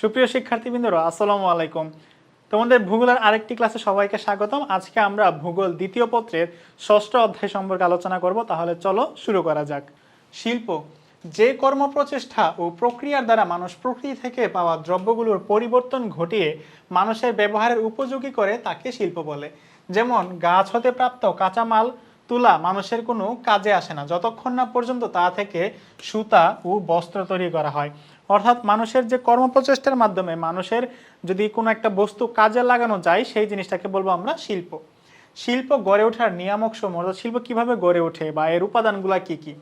সুপ্রিয় শিক্ষার্থীবৃন্দরা, আসসালামু আলাইকুম। তোমাদের ভূগোলের আরেকটি ক্লাসে সবাইকে স্বাগতম। আজকে আমরা ভূগোল দ্বিতীয় পত্রের ষষ্ঠ অধ্যায় সম্পর্কে আলোচনা করব। তাহলে চলো শুরু করা যাক। শিল্প, যে কর্ম প্রচেষ্টা ও প্রক্রিয়ার দ্বারা মানুষ প্রকৃতি থেকে পাওয়া দ্রব্যগুলোর পরিবর্তন ঘটিয়ে মানুষের ব্যবহারের উপযোগী করে, তাকে শিল্প বলে। যেমন, গাছ হতে প্রাপ্ত কাঁচামাল, তুলা মানুষের কোনো কাজে আসে না। যতক্ষণ না পর্যন্ত তা থেকে সুতা ও বস্ত্র তৈরি করা হয়। অর্থাৎ মানুষের যে কর্মপ্রচেষ্টার মাধ্যমে মানুষের যদি কোনো একটা বস্তু কাজে লাগানো যায়, সেই জিনিসটাকে বলব আমরা শিল্প। শিল্প গড়ে ওঠার নিয়ামক সমূহ, অর্থাৎ শিল্প কীভাবে গড়ে ওঠে বা এর উপাদানগুলা কি কি?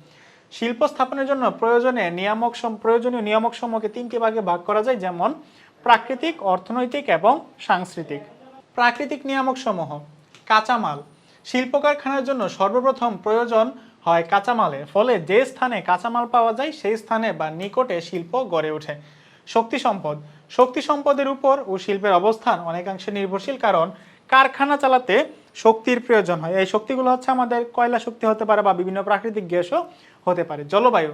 শিল্প স্থাপনের জন্য প্রয়োজনে নিয়ামক প্রয়োজনীয় নিয়ামক সমূহকে তিনটি ভাগে ভাগ করা যায়, যেমন প্রাকৃতিক, অর্থনৈতিক এবং সাংস্কৃতিক। প্রাকৃতিক নিয়ামক সমূহ, কাঁচামাল। শিল্প কারখানার জন্য সর্বপ্রথম প্রয়োজন হয় কাঁচামালের, ফলে যে স্থানে কাঁচামাল পাওয়া যায়, সেই স্থানে বা নিকটে শিল্প গড়ে ওঠে। শক্তি সম্পদ। শক্তি সম্পদের উপর ও শিল্পের অবস্থান অনেকাংশে নির্ভরশীল, কারণ কারখানা চালাতে শক্তির প্রয়োজন হয়। এই শক্তিগুলো হচ্ছে আমাদের কয়লা শক্তি হতে পারে বা বিভিন্ন প্রাকৃতিক গ্যাসও হতে পারে। জলবায়ু।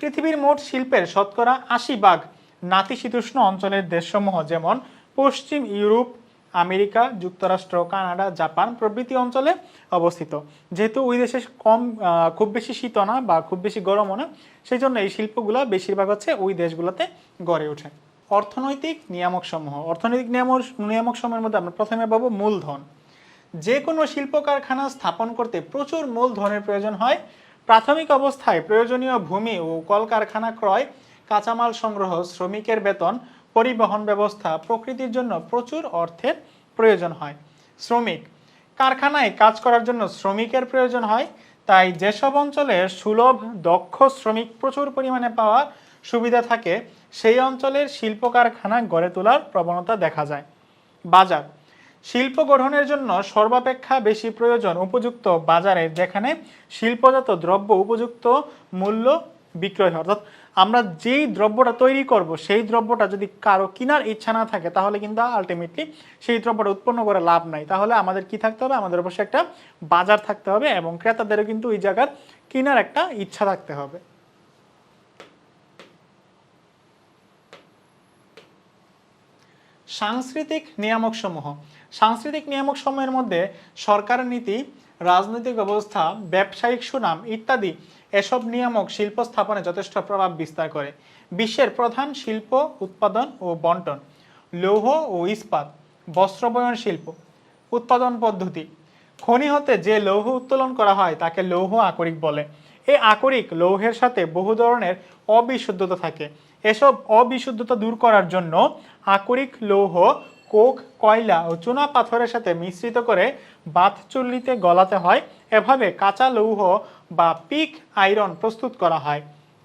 পৃথিবীর মোট শিল্পের শতকরা আশি ভাগ নাতিশীতোষ্ণ অঞ্চলের দেশসমূহ, যেমন পশ্চিম ইউরোপ আমেরিকা, যুক্তরাষ্ট্র, কানাডা, জাপান প্রভৃতি অঞ্চলে অবস্থিত। যেহেতু ওই দেশে কম খুব বেশি শীত না বা খুব বেশি গরমও না সেই জন্য এই শিল্পগুলো বেশিরভাগ হচ্ছে ওই দেশগুলোতে গড়ে ওঠে। অর্থনৈতিক নিয়ামক সমূহ অর্থনৈতিক নিয়ামক নিয়ামক সমূহের মধ্যে আমরা প্রথমে পাবো মূলধন। যে কোনো শিল্প কারখানা স্থাপন করতে প্রচুর মূলধনের প্রয়োজন হয়। প্রাথমিক অবস্থায় প্রয়োজনীয় ভূমি ও কলকারখানা ক্রয়, কাঁচামাল সংগ্রহ, শ্রমিকের বেতন পরিবহন ব্যবস্থা প্রকৃতির জন্য প্রচুর অর্থের প্রয়োজন হয়। শ্রমিক, কারখানায় কাজ করার জন্য শ্রমিকের প্রয়োজন হয়, তাই যেসব অঞ্চলে সুলভ, দক্ষ শ্রমিক প্রচুর পরিমাণে পাওয়ার সুবিধা থাকে, সেই অঞ্চলের শিল্প কারখানা গড়ে তোলার প্রবণতা দেখা যায়। বাজার, শিল্প গঠনের জন্য সর্বাপেক্ষা বেশি প্রয়োজন উপযুক্ত বাজারে, যেখানে শিল্পজাত দ্রব্য উপযুক্ত মূল্য বিক্রয় হয়। অর্থাৎ আমরা যেই দ্রব্যটা তৈরি করব, সেই দ্রব্যটা যদি কারও কেনার ইচ্ছা না থাকে, তাহলে কিন্তু আলটিমেটলি সেই দ্রব্যটা উৎপন্ন করে লাভ নাই। তাহলে আমাদের কি থাকতে হবে? আমাদের অবশ্যই একটা বাজার থাকতে হবে এবং ক্রেতাদেরও কিন্তু ওই জায়গার কেনার একটা ইচ্ছা থাকতে হবে। সাংস্কৃতিক নিয়ামক সমূহ সাংস্কৃতিক নিয়ামক সমূহের মধ্যে সরকারের নীতি, রাজনৈতিক ব্যবস্থা, ব্যবসায়িক সুনাম ইত্যাদি এসব নিয়ামক শিল্প স্থাপনে যথেষ্ট প্রভাব বিস্তার করে। বিশ্বের প্রধান শিল্প উৎপাদন ও বন্টন, লৌহ ও ইস্পাত বস্ত্রবয়ন শিল্প, উৎপাদন পদ্ধতি। খনি হতে যে লৌহ উত্তোলন করা হয় তাকে লৌহ আকরিক বলে। এই আকরিক লৌহের সাথে বহু ধরনের অবিশুদ্ধতা থাকে। এসব অবিশুদ্ধতা দূর করার জন্য আকরিক লৌহ, কোক, কয়লা ও চুনা পাথরের সাথে মিশ্রিত করে বাথ চুল্লিতে গলাতে হয়। এভাবে কাঁচা লৌহ বা পিক আয়রন প্রস্তুত করা হয়।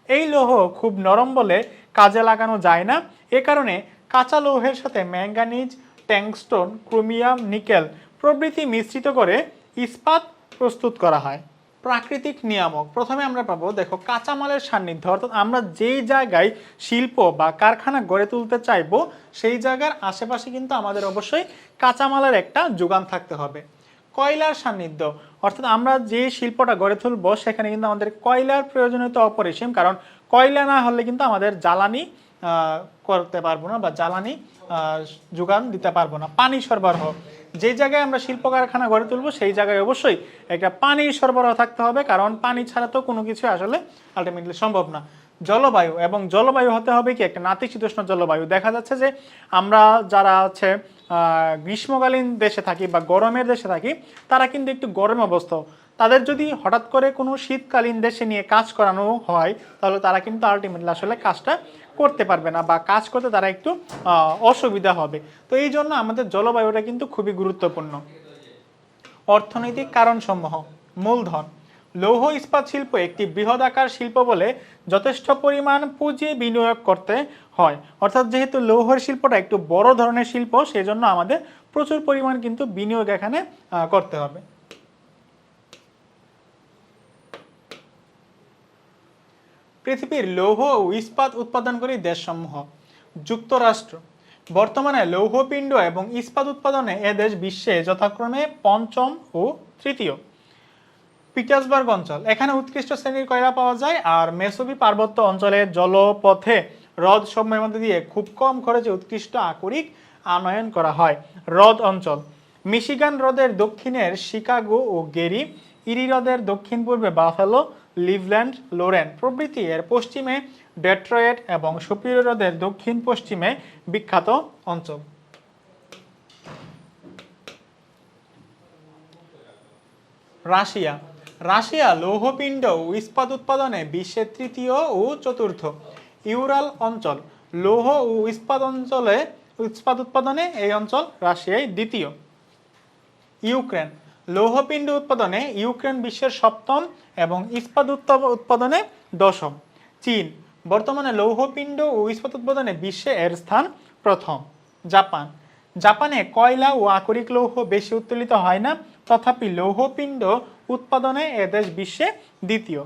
এই লৌহ খুব নরম বলে কাজে লাগানো যায় না। এ কারণে কাঁচা লৌহের সাথে ম্যাঙ্গানিজ, ট্যাংস্টোন, ক্রোমিয়াম, নিকেল প্রভৃতি মিশ্রিত করে ইস্পাত প্রস্তুত করা হয়। প্রাকৃতিক নিয়ামক। প্রথমে আমরা পাবো, দেখো, কাঁচামালের সান্নিধ্য। অর্থাৎ আমরা যেই জায়গায় শিল্প বা কারখানা গড়ে তুলতে চাইব, সেই জায়গার আশেপাশে কিন্তু আমাদের অবশ্যই কাঁচামালের একটা যোগান থাকতে হবে। কয়লার সান্নিধ্য। অর্থাৎ আমরা যে শিল্পটা গড়ে তুলবো, সেখানে কিন্তু আমাদের কয়লার প্রয়োজনীয়তা অপরিসীম, কারণ কয়লা না হলে কিন্তু আমাদের জ্বালানি করতে পারব না বা জ্বালানি যোগান দিতে পারব না। পানি সরবরাহ। যে জায়গায় আমরা শিল্প কারখানা গড়ে তুলবো, সেই জায়গায় অবশ্যই একটা পানি সরবরাহ থাকতে হবে, কারণ পানি ছাড়া তো কোনো কিছু আসলে আলটিমেটলি সম্ভব না। জলবায়ু এবং জলবায়ু হতে হবে কি একটা নাতিশীতোষ্ণ জলবায়ু। দেখা যাচ্ছে যে আমরা যারা আছে গ্রীষ্মকালীন দেশে থাকি বা গরমের দেশে থাকি, তারা কিন্তু একটু গরম অবস্থা তাদের যদি হঠাৎ করে কোনো শীতকালীন দেশে নিয়ে কাজ করানো হয়, তাহলে তারা কিন্তু আলটিমেটলি আসলে কাজটা করতে পারবে না বা কাজ করতে তারা একটু অসুবিধা হবে। তো এই জন্য আমাদের জলবায়ুটা কিন্তু খুবই গুরুত্বপূর্ণ। অর্থনৈতিক কারণসমূহ, মূলধন। লৌহ ইস্পাত শিল্প একটি বৃহদাকার শিল্প বলে যথেষ্ট পরিমাণ পুঁজি বিনিয়োগ করতে হয়। অর্থাৎ যেহেতু লৌহর শিল্পটা একটু বড় ধরনের শিল্প সেই জন্য আমাদের প্রচুর পরিমাণ কিন্তু বিনিয়োগ এখানে করতে হবে। পৃথিবীর লৌহ ও ইস্পাত উৎপাদনকারী দেশসমূহ, যুক্তরাষ্ট্র। বর্তমানে লৌহপিণ্ড এবং ইস্পাত উৎপাদনে এ দেশ বিশ্বে যথাক্রমে পঞ্চম ও তৃতীয়। পিটার্সবার্গ অঞ্চল। এখানে উৎকৃষ্ট শ্রেণির কয়লা পাওয়া যায় আর মেসোবি পার্বত্য অঞ্চলের জলপথে হ্রদ সময়ের মধ্যে দিয়ে খুব কম খরচে উৎকৃষ্ট আকরিক আনয়ন করা হয়। হ্রদ অঞ্চল। মিশিগান হ্রদের দক্ষিণের শিকাগো ও গেরি, ইরি হ্রদের দক্ষিণ পূর্বে বাফেলো, লিভল্যান্ড, লোরেন প্রভৃতি এর পশ্চিমে ডেট্রয়েট এবং সুপিরিয়র হ্রদের দক্ষিণ পশ্চিমে বিখ্যাত অঞ্চল। রাশিয়া। রাশিয়া লৌহপিণ্ড ও ইস্পাত উৎপাদনে বিশ্বের তৃতীয় ও চতুর্থ। ইউরাল অঞ্চল লৌহ ও ইস্পাত অঞ্চলে, ইস্পাত উৎপাদনে এই অঞ্চল রাশিয়ায় দ্বিতীয়। ইউক্রেন লৌহপিণ্ড উৎপাদনে ইউক্রেন বিশ্বের সপ্তম এবং ইস্পাত উৎপ- উৎপাদনে দশম। চীন বর্তমানে লৌহপিণ্ড ও ইস্পাত উৎপাদনে বিশ্বে এর স্থান প্রথম। জাপান জাপানে কয়লা ও আকরিক লৌহ বেশি উত্তোলিত হয় না, তথাপি লৌহপিণ্ড উৎপাদনে এ দেশ বিশ্বে দ্বিতীয়।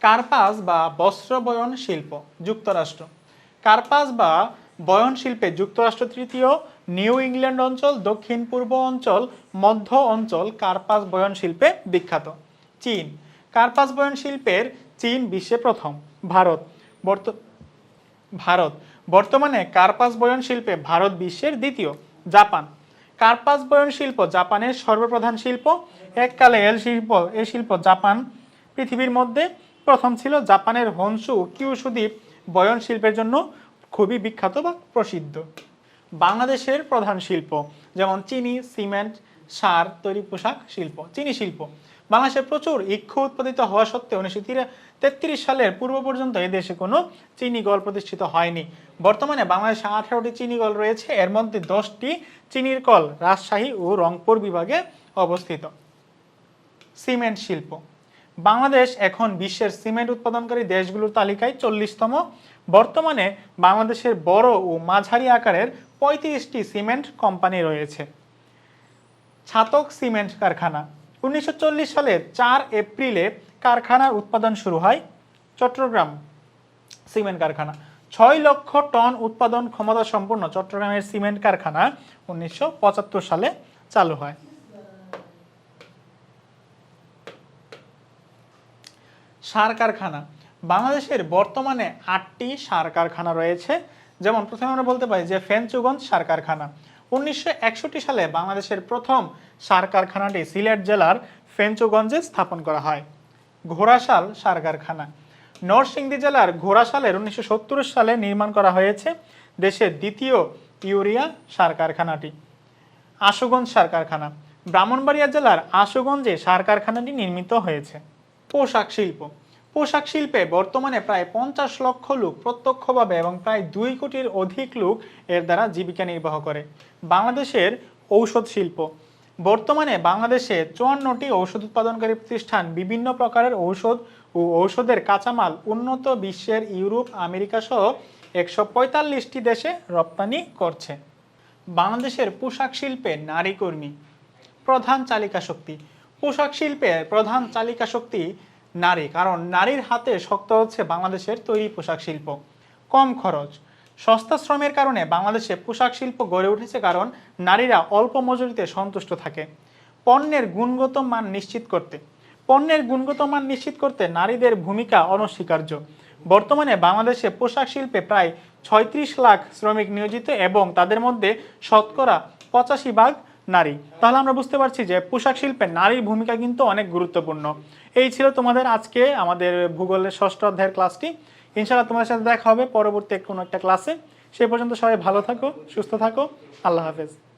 কার্পাস বা বস্ত্র বয়ন শিল্প, যুক্তরাষ্ট্র। কার্পাস বা বয়ন শিল্পে যুক্তরাষ্ট্র তৃতীয়, নিউ ইংল্যান্ড অঞ্চল, দক্ষিণ পূর্ব অঞ্চল, মধ্য অঞ্চল কার্পাস বয়ন শিল্পে বিখ্যাত। চীন। কার্পাস বয়ন শিল্পের চীন বিশ্বে প্রথম। ভারত। বর্ত ভারত। বর্তমানে কার্পাস বয়ন শিল্পে ভারত বিশ্বের দ্বিতীয়, জাপান। কার্পাস বয়ন শিল্প জাপানের সর্বপ্রধান শিল্প। এককালে এল শিল্প, এ শিল্প জাপান পৃথিবীর মধ্যে প্রথম ছিল। জাপানের হনসু কিউসু দ্বীপ বয়ন শিল্পের জন্য খুবই বিখ্যাত বা প্রসিদ্ধ। বাংলাদেশের প্রধান শিল্প যেমন চিনি, সিমেন্ট, সার তৈরি পোশাক শিল্প, চিনি শিল্প। বাংলাদেশে প্রচুর ইক্ষু উৎপাদিত হওয়া সত্ত্বেও উনিশশো তেত্রিশ সালের পূর্ব পর্যন্ত এই দেশে কোনো চিনি কল প্রতিষ্ঠিত হয়নি। বর্তমানে বাংলাদেশে আঠারোটি চিনি কল রয়েছে, এর মধ্যে দশটি চিনির কল রাজশাহী ও রংপুর বিভাগে অবস্থিত। সিমেন্ট শিল্প। বাংলাদেশ এখন বিশ্বের সিমেন্ট উৎপাদনকারী দেশগুলোর তালিকায় চল্লিশতম। বর্তমানে বাংলাদেশের বড় ও মাঝারি আকারের পঁয়ত্রিশটি সিমেন্ট কোম্পানি রয়েছে। ছাতক সিমেন্ট কারখানা। উনিশশো সালের চার এপ্রিলে কারখানার উৎপাদন শুরু হয় চট্টগ্রাম সিমেন্ট কারখানা। ছয় লক্ষ টন উৎপাদন ক্ষমতা সম্পন্ন চট্টগ্রামের সিমেন্ট কারখানা উনিশশো পঁচাত্তর সালে চালু হয়। সার কারখানা। বাংলাদেশের বর্তমানে আটটি সার কারখানা রয়েছে। যেমন প্রথমে আমরা বলতে পারি যে ফেঞ্চুগঞ্জ সার কারখানা। উনিশশো একষট্টি সালে বাংলাদেশের প্রথম সার কারখানাটি সিলেট জেলার ফেঞ্চুগঞ্জে স্থাপন করা হয়। ঘোড়াশাল সার কারখানা। নরসিংদী জেলার ঘোড়াশালের উনিশশো সত্তর সালে নির্মাণ করা হয়েছে দেশের দ্বিতীয় ইউরিয়া সার কারখানাটি। আশুগঞ্জ সার কারখানা। ব্রাহ্মণবাড়িয়া জেলার আশুগঞ্জে সার কারখানাটি নির্মিত হয়েছে। পোশাক শিল্প। পোশাক শিল্পে বর্তমানে প্রায় পঞ্চাশ লক্ষ লোক প্রত্যক্ষভাবে এবং প্রায় দুই কোটির অধিক লোক এর দ্বারা জীবিকা নির্বাহ করে। বাংলাদেশের ঔষধ শিল্প। বর্তমানে বাংলাদেশে চুয়ান্নটি ঔষধ উৎপাদনকারী প্রতিষ্ঠান বিভিন্ন প্রকারের ঔষধ ও ঔষধের কাঁচামাল উন্নত বিশ্বের ইউরোপ, আমেরিকা সহ একশো পঁয়তাল্লিশটি দেশে রপ্তানি করছে। বাংলাদেশের পোশাক শিল্পে নারী কর্মী। প্রধান চালিকা শক্তি পোশাক শিল্পের প্রধান চালিকা শক্তি নারী, কারণ নারীর হাতে শক্ত হচ্ছে বাংলাদেশের তৈরি পোশাক শিল্প। কম খরচ। সস্তা শ্রমের কারণে বাংলাদেশে পোশাক শিল্প গড়ে উঠেছে কারণ নারীরা অল্প মজুরিতে সন্তুষ্ট থাকে। পণ্যের গুণগত মান নিশ্চিত করতে। পণ্যের গুণগত মান নিশ্চিত করতে নারীদের ভূমিকা অনস্বীকার্য। বর্তমানে বাংলাদেশে পোশাক শিল্পে প্রায় ছয়ত্রিশ লাখ শ্রমিক নিয়োজিত এবং তাদের মধ্যে শতকরা পঁচাশি ভাগ নারী। তাহলে আমরা বুঝতে পারছি যে পোশাক শিল্পে নারীর ভূমিকা কিন্তু অনেক গুরুত্বপূর্ণ। এই ছিল তোমাদের আজকে আমাদের ভূগোলের ষষ্ঠ অধ্যায়ের ক্লাসটি। ইনশাআল্লাহ তোমাদের সাথে দেখা হবে পরবর্তী কোনো একটা ক্লাসে। সেই পর্যন্ত সবাই ভালো থাকো, সুস্থ থাকো। আল্লাহ হাফেজ।